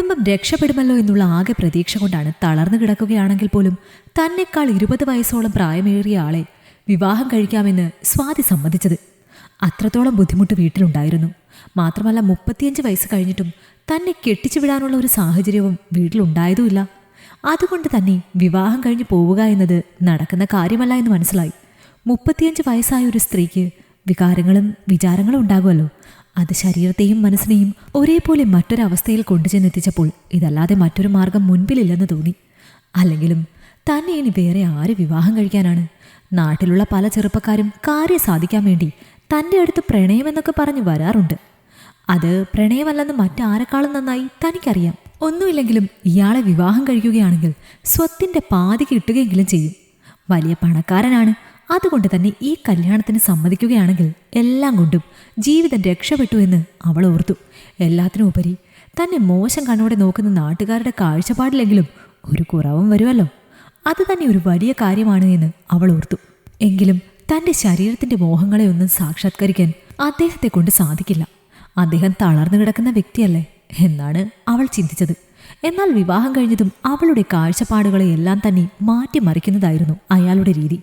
കുടുംബം രക്ഷപ്പെടുമല്ലോ എന്നുള്ള ആകെ പ്രതീക്ഷ കൊണ്ടാണ് തളർന്നു കിടക്കുകയാണെങ്കിൽ പോലും തന്നെക്കാൾ ഇരുപത് വയസ്സോളം പ്രായമേറിയ ആളെ വിവാഹം കഴിക്കാമെന്ന് സ്വാതി സമ്മതിച്ചത്. അത്രത്തോളം ബുദ്ധിമുട്ട് വീട്ടിലുണ്ടായിരുന്നു. മാത്രമല്ല മുപ്പത്തിയഞ്ച് വയസ്സ് കഴിഞ്ഞിട്ടും തന്നെ കെട്ടിച്ചു വിടാനുള്ള ഒരു സാഹചര്യവും വീട്ടിലുണ്ടായതുമില്ല. അതുകൊണ്ട് തന്നെ വിവാഹം കഴിഞ്ഞ് പോവുക എന്നത് നടക്കുന്ന കാര്യമല്ല എന്ന് മനസ്സിലായി. മുപ്പത്തിയഞ്ച് വയസ്സായ ഒരു സ്ത്രീക്ക് വികാരങ്ങളും വിചാരങ്ങളും ഉണ്ടാകുമല്ലോ. അത് ശരീരത്തെയും മനസ്സിനെയും ഒരേപോലെ മറ്റൊരവസ്ഥയിൽ കൊണ്ടുചെന്നെത്തിച്ചപ്പോൾ ഇതല്ലാതെ മറ്റൊരു മാർഗം മുൻപിലില്ലെന്ന് തോന്നി. അല്ലെങ്കിലും തന്നെ ഇനി വേറെ ആര് വിവാഹം കഴിക്കാനാണ്? നാട്ടിലുള്ള പല ചെറുപ്പക്കാരും കാര്യം സാധിക്കാൻ വേണ്ടി തന്റെ അടുത്ത് പ്രണയമെന്നൊക്കെ പറഞ്ഞ് വരാറുണ്ട്. അത് പ്രണയമല്ലെന്ന് മറ്റാരെക്കാളും നന്നായി തനിക്കറിയാം. ഒന്നുമില്ലെങ്കിലും ഇയാളെ വിവാഹം കഴിക്കുകയാണെങ്കിൽ സ്വത്തിന്റെ പാതി കിട്ടുകയെങ്കിലും ചെയ്യും. വലിയ പണക്കാരനാണ്. അതുകൊണ്ട് തന്നെ ഈ കല്യാണത്തിന് സമ്മതിക്കുകയാണെങ്കിൽ എല്ലാം കൊണ്ടും ജീവിതം രക്ഷപ്പെട്ടു എന്ന് അവൾ ഓർത്തു. എല്ലാത്തിനും ഉപരി തന്നെ മോശം കണ്ണോടെ നോക്കുന്ന നാട്ടുകാരുടെ കാഴ്ചപ്പാടിലെങ്കിലും ഒരു കുറവും വരുമല്ലോ. അത് തന്നെ ഒരു വലിയ കാര്യമാണ് എന്ന് അവൾ ഓർത്തു. എങ്കിലും തന്റെ ശരീരത്തിന്റെ മോഹങ്ങളെ ഒന്നും സാക്ഷാത്കരിക്കാൻ അദ്ദേഹത്തെ കൊണ്ട് സാധിക്കില്ല. അദ്ദേഹം തളർന്നു കിടക്കുന്ന വ്യക്തിയല്ലേ എന്നാണ് അവൾ ചിന്തിച്ചത്. എന്നാൽ വിവാഹം കഴിഞ്ഞതും അവളുടെ കാഴ്ചപ്പാടുകളെ എല്ലാം തന്നെ മാറ്റിമറിക്കുന്നതായിരുന്നു അയാളുടെ രീതി.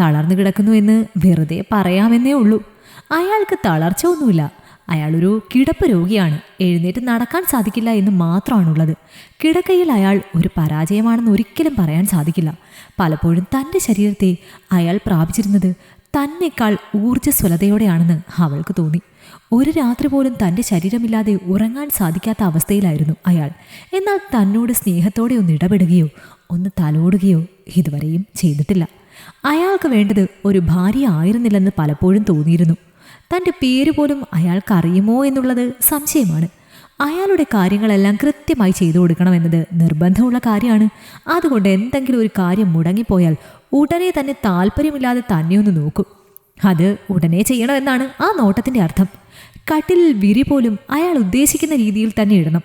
തളർന്നു കിടക്കുന്നു എന്ന് വെറുതെ പറയാമെന്നേ ഉള്ളൂ. അയാൾക്ക് തളർച്ച ഒന്നുമില്ല അയാളൊരു കിടപ്പ് രോഗിയാണ്. എഴുന്നേറ്റ് നടക്കാൻ സാധിക്കില്ല എന്ന് മാത്രമാണുള്ളത്. കിടക്കയിൽ അയാൾ ഒരു പരാജയമാണെന്ന് ഒരിക്കലും പറയാൻ സാധിക്കില്ല. പലപ്പോഴും തന്റെ ശരീരത്തെ അയാൾ പ്രാപിച്ചിരുന്നത് തന്നെക്കാൾ ഊർജസ്വലതയോടെയാണെന്ന് അവൾക്ക് തോന്നി. ഒരു രാത്രി പോലും തന്റെ ശരീരമില്ലാതെ ഉറങ്ങാൻ സാധിക്കാത്ത അവസ്ഥയിലായിരുന്നു അയാൾ. എന്നാൽ തന്നോട് സ്നേഹത്തോടെ ഒന്ന് ഇടപെടുകയോ ഒന്ന് തലോടുകയോ ഇതുവരെയും ചെയ്തിട്ടില്ല. അയാൾക്ക് വേണ്ടത് ഒരു ഭാര്യ ആയിരുന്നില്ലെന്ന് പലപ്പോഴും തോന്നിയിരുന്നു. തന്റെ പേര് പോലും അയാൾക്കറിയുമോ എന്നുള്ളത് സംശയമാണ്. അയാളുടെ കാര്യങ്ങളെല്ലാം കൃത്യമായി ചെയ്തു കൊടുക്കണമെന്നത് നിർബന്ധമുള്ള കാര്യമാണ്. അതുകൊണ്ട് എന്തെങ്കിലും ഒരു കാര്യം മുടങ്ങിപ്പോയാൽ ഉടനെ തന്നെ താല്പര്യമില്ലാതെ തന്നെ ഒന്ന് നോക്കും. അത് ഉടനെ ചെയ്യണമെന്നാണ് ആ നോട്ടത്തിന്റെ അർത്ഥം. കട്ടിലിൽ വിരി പോലും അയാൾ ഉദ്ദേശിക്കുന്ന രീതിയിൽ തന്നെ ഇടണം.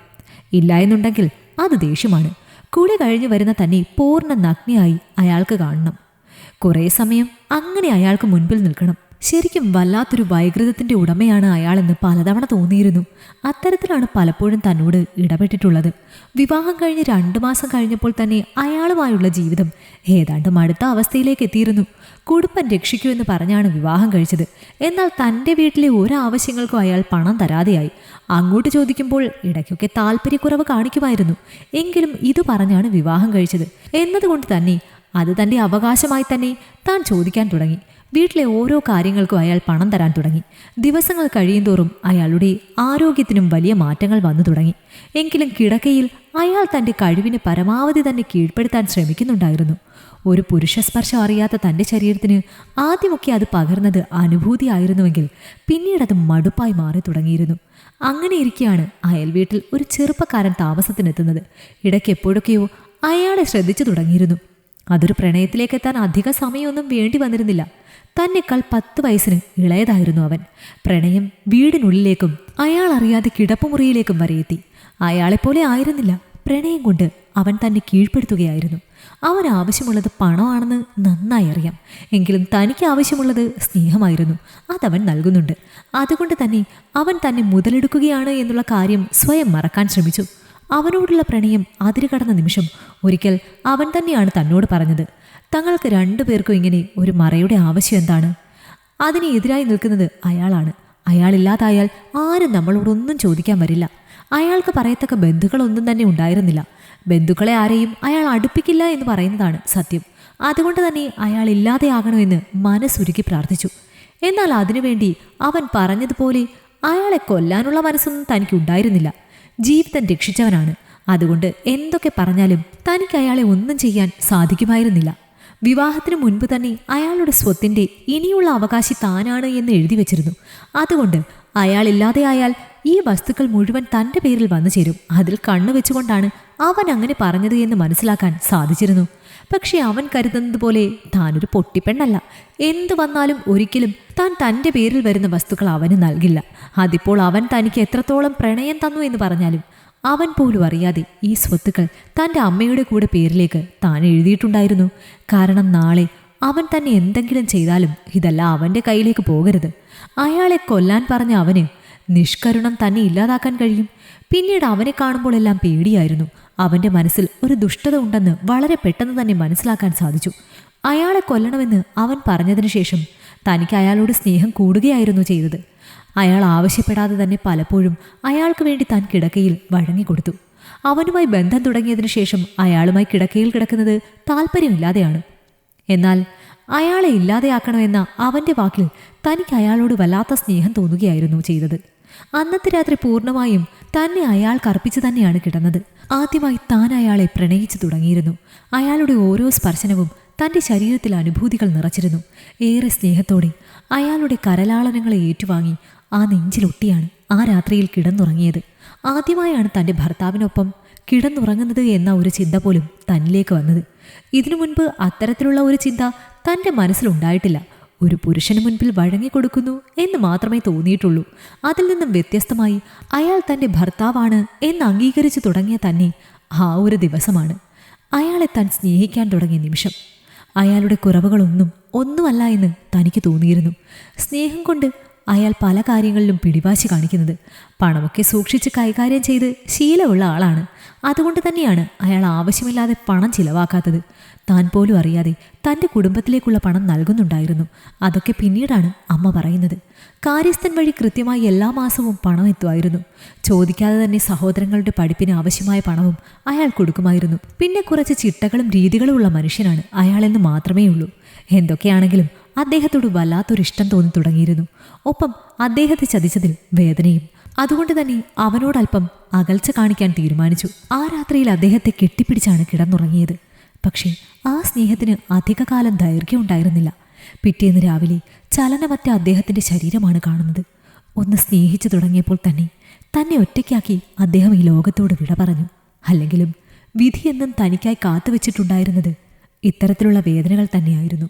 ഇല്ല എന്നുണ്ടെങ്കിൽ അത് ദേഷ്യമാണ്. കുളി കഴിഞ്ഞു വരുന്ന തന്നെ പൂർണ നഗ്നയായി അയാൾക്ക് കാണണം. കുറേ സമയം അങ്ങനെ അയാൾക്ക് മുൻപിൽ നിൽക്കണം. ശരിക്കും വല്ലാത്തൊരു വൈകൃതത്തിന്റെ ഉടമയാണ് അയാളെന്ന് പലതവണ തോന്നിയിരുന്നു. അത്തരത്തിലാണ് പലപ്പോഴും തന്നോട് ഇടപെട്ടിട്ടുള്ളത്. വിവാഹം കഴിഞ്ഞ് രണ്ടു മാസം കഴിഞ്ഞപ്പോൾ തന്നെ അയാളുമായുള്ള ജീവിതം ഏതാണ്ട് അടുത്ത അവസ്ഥയിലേക്ക് എത്തിയിരുന്നു. കുടുംബം രക്ഷിക്കുമെന്ന് പറഞ്ഞാണ് വിവാഹം കഴിച്ചത്. എന്നാൽ തന്റെ വീട്ടിലെ ഒരു ആവശ്യങ്ങൾക്കും അയാൾ പണം തരാതെയായി. അങ്ങോട്ട് ചോദിക്കുമ്പോൾ ഇടയ്ക്കൊക്കെ താല്പര്യക്കുറവ് കാണിക്കുമായിരുന്നു. എങ്കിലും ഇത് പറഞ്ഞാണ് വിവാഹം കഴിച്ചത്. എന്നതുകൊണ്ട് തന്നെ അത് തന്റെ അവകാശമായി തന്നെ താൻ ചോദിക്കാൻ തുടങ്ങി. വീട്ടിലെ ഓരോ കാര്യങ്ങൾക്കും അയാൾ പണം തരാൻ തുടങ്ങി. ദിവസങ്ങൾ കഴിയുന്തോറും അയാളുടെ ആരോഗ്യത്തിനും വലിയ മാറ്റങ്ങൾ വന്നു തുടങ്ങി. എങ്കിലും കിടക്കയിൽ അയാൾ തന്റെ കഴിവിനെ പരമാവധി തന്നെ കീഴ്പ്പെടുത്താൻ ശ്രമിക്കുന്നുണ്ടായിരുന്നു. ഒരു പുരുഷ സ്പർശം അറിയാത്ത തന്റെ ശരീരത്തിന് ആദ്യമൊക്കെ അത് പകർന്നത് അനുഭൂതിയായിരുന്നുവെങ്കിൽ പിന്നീട് അത് മടുപ്പായി മാറി തുടങ്ങിയിരുന്നു. അങ്ങനെ ഇരിക്കെയാണ് അയൽ വീട്ടിൽ ഒരു ചെറുപ്പക്കാരൻ താമസത്തിനെത്തുന്നത്. ഇടയ്ക്ക് എപ്പോഴൊക്കെയോ അയാളെ ശ്രദ്ധിച്ചു തുടങ്ങിയിരുന്നു. അതൊരു പ്രണയത്തിലേക്ക് എത്താൻ അധിക സമയമൊന്നും വേണ്ടി വന്നിരുന്നില്ല. തന്നെക്കാൾ പത്ത് വയസ്സിന് ഇളയതായിരുന്നു അവൻ. പ്രണയം വീടിനുള്ളിലേക്കും അയാൾ അറിയാതെ കിടപ്പുമുറിയിലേക്കും വരെ എത്തി. അയാളെപ്പോലെ ആയിരുന്നില്ല. പ്രണയം കൊണ്ട് അവൻ തന്നെ കീഴ്പ്പെടുത്തുകയായിരുന്നു. അവൻ ആവശ്യമുള്ളത് പണമാണെന്ന് നന്നായി അറിയാം. എങ്കിലും തനിക്ക് ആവശ്യമുള്ളത് സ്നേഹമായിരുന്നു. അതവൻ നൽകുന്നുണ്ട്. അതുകൊണ്ട് തന്നെ അവൻ തന്നെ മുതലെടുക്കുകയാണ് എന്നുള്ള കാര്യം സ്വയം മറക്കാൻ ശ്രമിച്ചു. അവനോടുള്ള പ്രണയം അതിരുകടന്ന നിമിഷം ഒരിക്കൽ അവൻ തന്നെയാണ് തന്നോട് പറഞ്ഞത്. തങ്ങൾക്ക് രണ്ടുപേർക്കും ഇങ്ങനെ ഒരു മറയുടെ ആവശ്യം എന്താണ്? അതിന് എതിരായി നിൽക്കുന്നത് അയാളാണ്. അയാളില്ലാതായാൽ ആരും നമ്മളോടൊന്നും ചോദിക്കാൻ വരില്ല. അയാൾക്ക് പറയത്തക്ക ബന്ധുക്കളൊന്നും തന്നെ ഉണ്ടായിരുന്നില്ല. ബന്ധുക്കളെ ആരെയും അയാൾ അടുപ്പിക്കില്ല എന്ന് പറയുന്നതാണ് സത്യം. അതുകൊണ്ട് തന്നെ അയാൾ ഇല്ലാതെയാകണമെന്ന് മനസ്സുരുക്കി പ്രാർത്ഥിച്ചു. എന്നാൽ അതിനുവേണ്ടി അവൻ പറഞ്ഞതുപോലെ അയാളെ കൊല്ലാനുള്ള മനസ്സൊന്നും തനിക്കുണ്ടായിരുന്നില്ല ജീവിതം രക്ഷിച്ചവനാണ്. അതുകൊണ്ട് എന്തൊക്കെ പറഞ്ഞാലും തനിക്ക് അയാളെ ഒന്നും ചെയ്യാൻ സാധിക്കുമായിരുന്നില്ല. വിവാഹത്തിന് മുൻപ് തന്നെ അയാളുടെ സ്വത്തിന്റെ ഇനിയുള്ള അവകാശി താനാണ് എന്ന് എഴുതി വെച്ചിരുന്നു. അതുകൊണ്ട് അയാളില്ലാതെ ആയാൽ ഈ വസ്തുക്കൾ മുഴുവൻ തന്റെ പേരിൽ വന്നു ചേരും അതിൽ കണ്ണു വെച്ചുകൊണ്ടാണ് അവൻ അങ്ങനെ പറഞ്ഞത് എന്ന് മനസ്സിലാക്കാൻ സാധിച്ചിരുന്നു. പക്ഷെ അവൻ കരുതുന്നത് പോലെ താനൊരു പൊട്ടിപ്പെണ്ണല്ല. എന്തു വന്നാലും ഒരിക്കലും താൻ തന്റെ പേരിൽ വരുന്ന വസ്തുക്കൾ അവന് നൽകില്ല. അതിപ്പോൾ അവൻ തനിക്ക് എത്രത്തോളം പ്രണയം തന്നു എന്ന് പറഞ്ഞാലും അവൻ പോലും അറിയാതെ ഈ സ്വത്തുക്കൾ തന്റെ അമ്മയുടെ കൂടെ പേരിലേക്ക് താൻ എഴുതിയിട്ടുണ്ടായിരുന്നു. കാരണം നാളെ അവൻ തന്നെ എന്തെങ്കിലും ചെയ്താലും ഇതല്ല അവന്റെ കയ്യിലേക്ക് പോകരുത്. അയാളെ കൊല്ലാൻ പറഞ്ഞ അവന് നിഷ്കരുണം തന്നെ ഇല്ലാതാക്കാൻ കഴിയും. പിന്നീട് അവനെ കാണുമ്പോഴെല്ലാം പേടിയായിരുന്നു. അവന്റെ മനസ്സിൽ ഒരു ദുഷ്ടത ഉണ്ടെന്ന് വളരെ പെട്ടെന്ന് തന്നെ മനസ്സിലാക്കാൻ സാധിച്ചു. അയാളെ കൊല്ലണമെന്ന് അവൻ പറഞ്ഞതിനു ശേഷം തനിക്ക് അയാളോട് സ്നേഹം കൂടുകയായിരുന്നു ചെയ്തത്. അയാൾ ആവശ്യപ്പെടാതെ തന്നെ പലപ്പോഴും അയാൾക്ക് വേണ്ടി താൻ കിടക്കയിൽ വഴങ്ങിക്കൊടുത്തു. അവനുമായി ബന്ധം തുടങ്ങിയതിനു ശേഷം അയാളുമായി കിടക്കയിൽ കിടക്കുന്നത് താല്പര്യമില്ലാതെയാണ് എന്നാൽ അയാളെ ഇല്ലാതെയാക്കണമെന്ന അവന്റെ വാക്കിൽ തനിക്ക് അയാളോട് വല്ലാത്ത സ്നേഹം തോന്നുകയായിരുന്നു ചെയ്തത്. അന്നത്തെ രാത്രി പൂർണമായും തന്നെ അയാൾക്ക് അർപ്പിച്ചു തന്നെയാണ് കിടന്നത്. ആദ്യമായി താൻ അയാളെ പ്രണയിച്ചു തുടങ്ങിയിരുന്നു. അയാളുടെ ഓരോ സ്പർശനവും തന്റെ ശരീരത്തിൽ അനുഭൂതികൾ നിറച്ചിരുന്നു. ഏറെ സ്നേഹത്തോടെ അയാളുടെ കരലാളനങ്ങളെ ഏറ്റുവാങ്ങി ആ നെഞ്ചിലൊട്ടിയാണ് ആ രാത്രിയിൽ കിടന്നുറങ്ങിയത്. ആദ്യമായാണ് തന്റെ ഭർത്താവിനൊപ്പം കിടന്നുറങ്ങുന്നത് എന്ന ഒരു ചിന്ത പോലും തന്നിലേക്ക് വന്നത്. ഇതിനു മുൻപ് അത്തരത്തിലുള്ള ഒരു ചിന്ത തന്റെ മനസ്സിലുണ്ടായിട്ടില്ല. ഒരു പുരുഷന് മുൻപിൽ വഴങ്ങിക്കൊടുക്കുന്നു എന്ന് മാത്രമേ തോന്നിയിട്ടുള്ളൂ. അതിൽ നിന്നും വ്യത്യസ്തമായി അയാൾ തന്റെ ഭർത്താവാണ് എന്ന് അംഗീകരിച്ചു തുടങ്ങിയ തന്നെ ആ ഒരു ദിവസമാണ്. അയാളെ താൻ സ്നേഹിക്കാൻ തുടങ്ങിയ നിമിഷം. അയാളുടെ കുറവുകളൊന്നും ഒന്നുമല്ല എന്ന് തനിക്ക് തോന്നിയിരുന്നു. സ്നേഹം കൊണ്ട് അയാൾ പല കാര്യങ്ങളിലും പിടിവാശി കാണിക്കുന്നത് പണമൊക്കെ സൂക്ഷിച്ച് കൈകാര്യം ചെയ്ത് ശീലമുള്ള ആളാണ്. അതുകൊണ്ട് തന്നെയാണ് അയാൾ ആവശ്യമില്ലാതെ പണം ചിലവാക്കാത്തത്. താൻ പോലും അറിയാതെ തന്റെ കുടുംബത്തിലേക്കുള്ള പണം നൽകുന്നുണ്ടായിരുന്നു. അതൊക്കെ പിന്നീടാണ് അമ്മ പറയുന്നത്. കാര്യസ്ഥൻ വഴി കൃത്യമായി എല്ലാ മാസവും പണം എത്തുമായിരുന്നു. ചോദിക്കാതെ തന്നെ സഹോദരങ്ങളുടെ പഠിപ്പിന് ആവശ്യമായ പണവും അയാൾ കൊടുക്കുമായിരുന്നു. പിന്നെ കുറച്ച് ചിട്ടകളും രീതികളും ഉള്ള മനുഷ്യനാണ് അയാളെന്ന് മാത്രമേ ഉള്ളൂ എന്തൊക്കെയാണെങ്കിലും അദ്ദേഹത്തോട് വല്ലാത്തൊരു ഇഷ്ടം തോന്നി തുടങ്ങിയിരുന്നു. ഒപ്പം അദ്ദേഹത്തെ ചതിച്ചതിൽ വേദനയും. അതുകൊണ്ട് തന്നെ അവനോടൽപ്പം അകൽച്ച കാണിക്കാൻ തീരുമാനിച്ചു. ആ രാത്രിയിൽ അദ്ദേഹത്തെ കെട്ടിപ്പിടിച്ചാണ് കിടന്നുറങ്ങിയത്. പക്ഷേ ആ സ്നേഹത്തിന് അധികകാലം ദൈർഘ്യം ഉണ്ടായിരുന്നില്ല. പിറ്റേന്ന് രാവിലെ ചലനമറ്റ അദ്ദേഹത്തിന്റെ ശരീരമാണ് കാണുന്നത്. ഒന്ന് സ്നേഹിച്ചു തുടങ്ങിയപ്പോൾ തന്നെ തന്നെ ഒറ്റയ്ക്കാക്കി അദ്ദേഹം ഈ ലോകത്തോട് വിട പറഞ്ഞു. അല്ലെങ്കിലും വിധിയെന്നും തനിക്കായി കാത്തുവച്ചിട്ടുണ്ടായിരുന്നത് ഇത്തരത്തിലുള്ള വേദനകൾ തന്നെയായിരുന്നു.